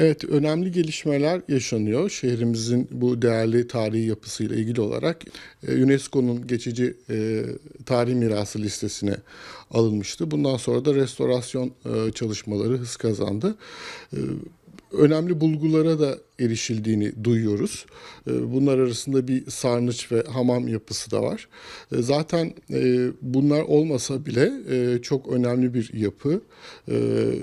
Evet, önemli gelişmeler yaşanıyor. Şehrimizin bu değerli tarihi yapısıyla ilgili olarak e, UNESCO'nun geçici e, tarih mirası listesine alınmıştı. Bundan sonra da restorasyon e, çalışmaları hız kazandı. E, önemli bulgulara da erişildiğini duyuyoruz. E, Bunlar arasında bir sarnıç ve hamam yapısı da var. E, Zaten e, bunlar olmasa bile e, çok önemli bir yapı. E,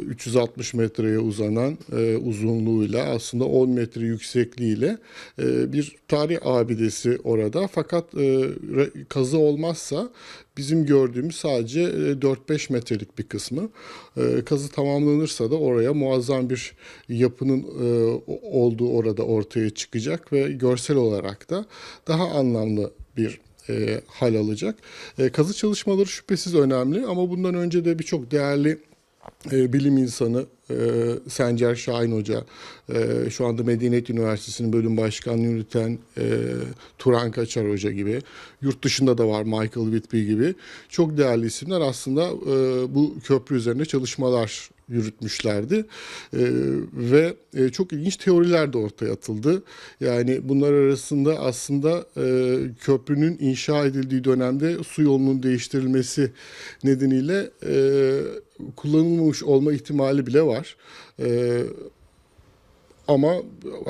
360 metreye uzanan e, uzunluğuyla aslında 10 metre yüksekliğiyle bir tarih abidesi orada. Fakat kazı olmazsa bizim gördüğümüz sadece e, 4-5 metrelik bir kısmı. E, Kazı tamamlanırsa da oraya muazzam bir yapının e, olduğu orada ortaya çıkacak ve görsel olarak da daha anlamlı bir e, hal alacak. E, kazı çalışmaları şüphesiz önemli ama bundan önce de birçok değerli e, bilim insanı e, Sencer Şahin Hoca, e, şu anda Medeniyet Üniversitesi'nin bölüm başkanlığı yürüten e, Turan Kaçar Hoca gibi, yurt dışında da var Michael Whitby gibi. Çok değerli isimler. Aslında e, bu köprü üzerine çalışmalar yürütmüşlerdi E, ve e, çok ilginç teoriler de ortaya atıldı. Yani bunlar arasında aslında e, köprünün inşa edildiği dönemde su yolunun değiştirilmesi nedeniyle e, kullanılmamış olma ihtimali bile var. E, ama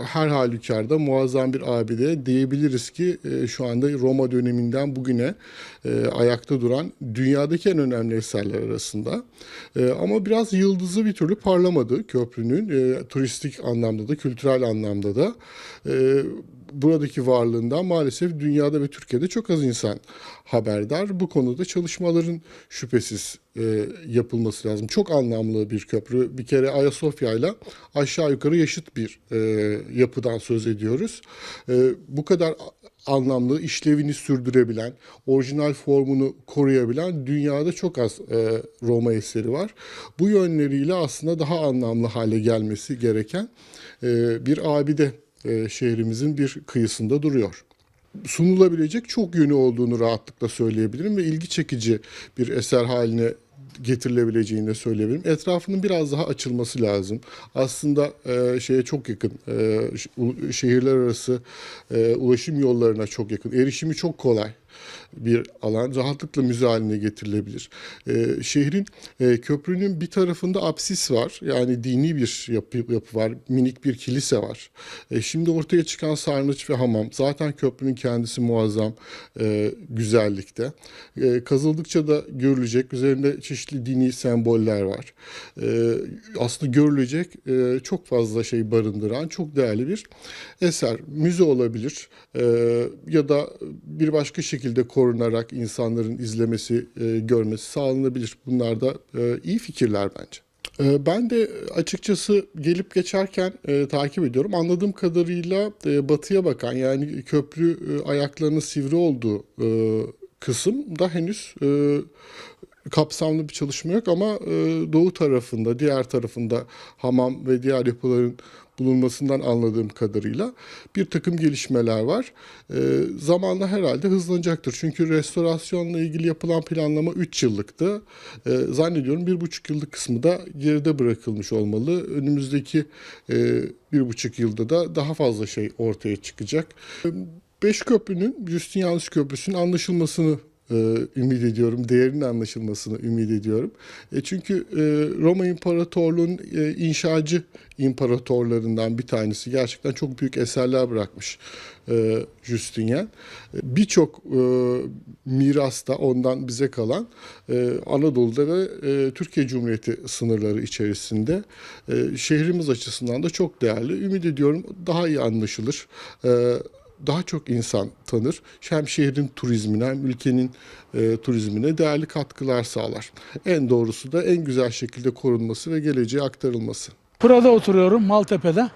her halükarda muazzam bir abide diyebiliriz ki e, şu anda Roma döneminden bugüne e, ayakta duran dünyadaki en önemli eserler arasında. E, ama biraz yıldızı bir türlü parlamadı köprünün e, turistik anlamda da kültürel anlamda da. Buradaki varlığından maalesef dünyada ve Türkiye'de çok az insan haberdar. Bu konuda çalışmaların şüphesiz e, yapılması lazım. Çok anlamlı bir köprü. Bir kere Ayasofya ile aşağı yukarı yaşıt bir e, yapıdan söz ediyoruz. E, bu kadar anlamlı, işlevini sürdürebilen, orijinal formunu koruyabilen dünyada çok az e, Roma eseri var. Bu yönleriyle aslında daha anlamlı hale gelmesi gereken e, bir abide şehrimizin bir kıyısında duruyor sunulabilecek çok yönü olduğunu rahatlıkla söyleyebilirim ve ilgi çekici bir eser haline getirilebileceğini de söyleyebilirim. Etrafının biraz daha açılması lazım. Aslında e, şeye çok yakın, e, şehirler arası e, ulaşım yollarına çok yakın. Erişimi çok kolay bir alan rahatlıkla müze haline getirilebilir. E, şehrin e, köprünün bir tarafında apsis var. Yani dini bir yapı, yapı var. Minik bir kilise var. E, şimdi ortaya çıkan sarnıç ve hamam. Zaten köprünün kendisi muazzam e, güzellikte. E, kazıldıkça da görülecek. Üzerinde çeşitli dini semboller var. E, aslında görülecek e, çok fazla şey barındıran çok değerli bir eser. Müze olabilir e, ya da bir başka şekilde korunarak insanların izlemesi, e, görmesi sağlanabilir. Bunlar da e, iyi fikirler bence. E, Ben de açıkçası gelip geçerken e, takip ediyorum. Anladığım kadarıyla e, batıya bakan yani köprü e, ayaklarının sivri olduğu e, kısımda henüz e, kapsamlı bir çalışma yok ama e, doğu tarafında, diğer tarafında hamam ve diğer yapıların bulunmasından anladığım kadarıyla bir takım gelişmeler var. E, zamanla herhalde hızlanacaktır. Çünkü restorasyonla ilgili yapılan planlama 3 yıllıktı. E, zannediyorum bir buçuk yıllık kısmı da geride bırakılmış olmalı. Önümüzdeki e, bir buçuk yılda da daha fazla şey ortaya çıkacak. E, Beş köprünün, Justinianus Köprüsü'nün anlaşılmasını ümit ediyorum. Değerinin anlaşılmasını ümit ediyorum. E, çünkü e, Roma İmparatorluğu'nun e, inşacı imparatorlarından bir tanesi. Gerçekten çok büyük eserler bırakmış e, Justinian. E, Birçok e, miras da ondan bize kalan e, Anadolu'da ve e, Türkiye Cumhuriyeti sınırları içerisinde e, şehrimiz açısından da çok değerli. Ümit ediyorum daha iyi anlaşılır. E, daha çok insan tanır. Hem şehrin turizmine hem ülkenin e, turizmine değerli katkılar sağlar. En doğrusu da en güzel şekilde korunması ve geleceğe aktarılması. Burada oturuyorum Maltepe'de.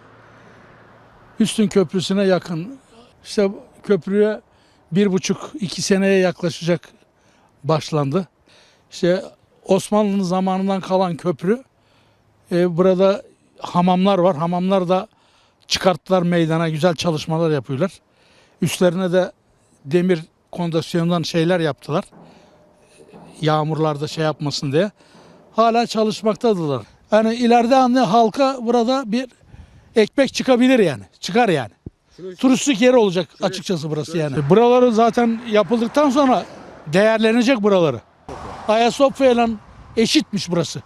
Üstün Köprüsü'ne yakın. İşte köprüye bir buçuk iki seneye yaklaşacak başlandı. İşte Osmanlı'nın zamanından kalan köprü. E, burada hamamlar var. Hamamlar da çıkarttılar meydana güzel çalışmalar yapıyorlar. Üstlerine de demir kondasyondan şeyler yaptılar. Yağmurlarda şey yapmasın diye. Hala çalışmaktadırlar. Yani ileride anne halka burada bir ekmek çıkabilir yani. Çıkar yani. Turistik yer olacak açıkçası burası yani. Buraları zaten yapıldıktan sonra değerlenecek buraları. Ayasofya ile eşitmiş burası.